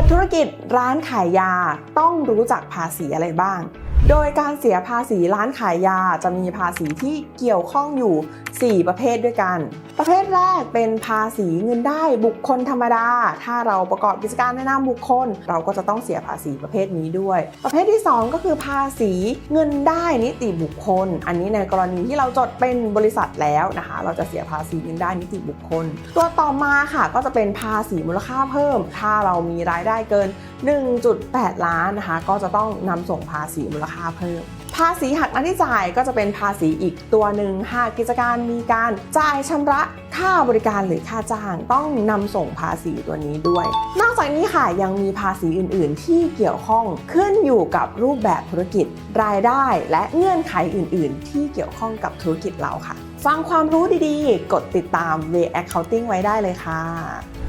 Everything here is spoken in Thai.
ดธุรกิจร้านขายยาต้องรู้จักภาษีอะไรบ้าง โดยการเสียภาษีร้านขายยาจะมีภาษีที่เกี่ยวข้องอยู่ 4 ประเภทด้วยกัน ประเภทแรกเป็นภาษีเงินได้บุคคลธรรมดา ถ้าเราประกอบกิจการในนามบุคคล เราก็จะต้องเสียภาษีประเภทนี้ด้วย ประเภทที่ 2 ก็คือภาษีเงินได้นิติบุคคล อันนี้ในกรณีที่เราจดเป็นบริษัทแล้วนะคะ เราจะเสียภาษีเงินได้นิติบุคคล ตัวต่อมาค่ะก็จะเป็นภาษีมูลค่าเพิ่ม ถ้าเรามีรายได้เกิน 1.8 ล้านนะคะ ก็จะต้องนำส่งภาษีมูลค่าเพิ่ม ภาษีหักหน้าที่จ่ายก็จะเป็นภาษีอีกตัวหนึ่งหากกิจการมีการจ่ายชำระค่าบริการหรือค่าจ้างต้องนำส่งภาษีตัวนี้ด้วย นอกจากนี้ค่ะยังมีภาษีอื่น ๆ ที่เกี่ยวข้องขึ้นอยู่กับรูปแบบธุรกิจรายได้ และเงื่อนไขอื่น ๆ ที่เกี่ยวข้องกับธุรกิจเราค่ะ ฟังความรู้ดี ๆ กดติดตาม Way Accounting ไว้ได้เลยค่ะ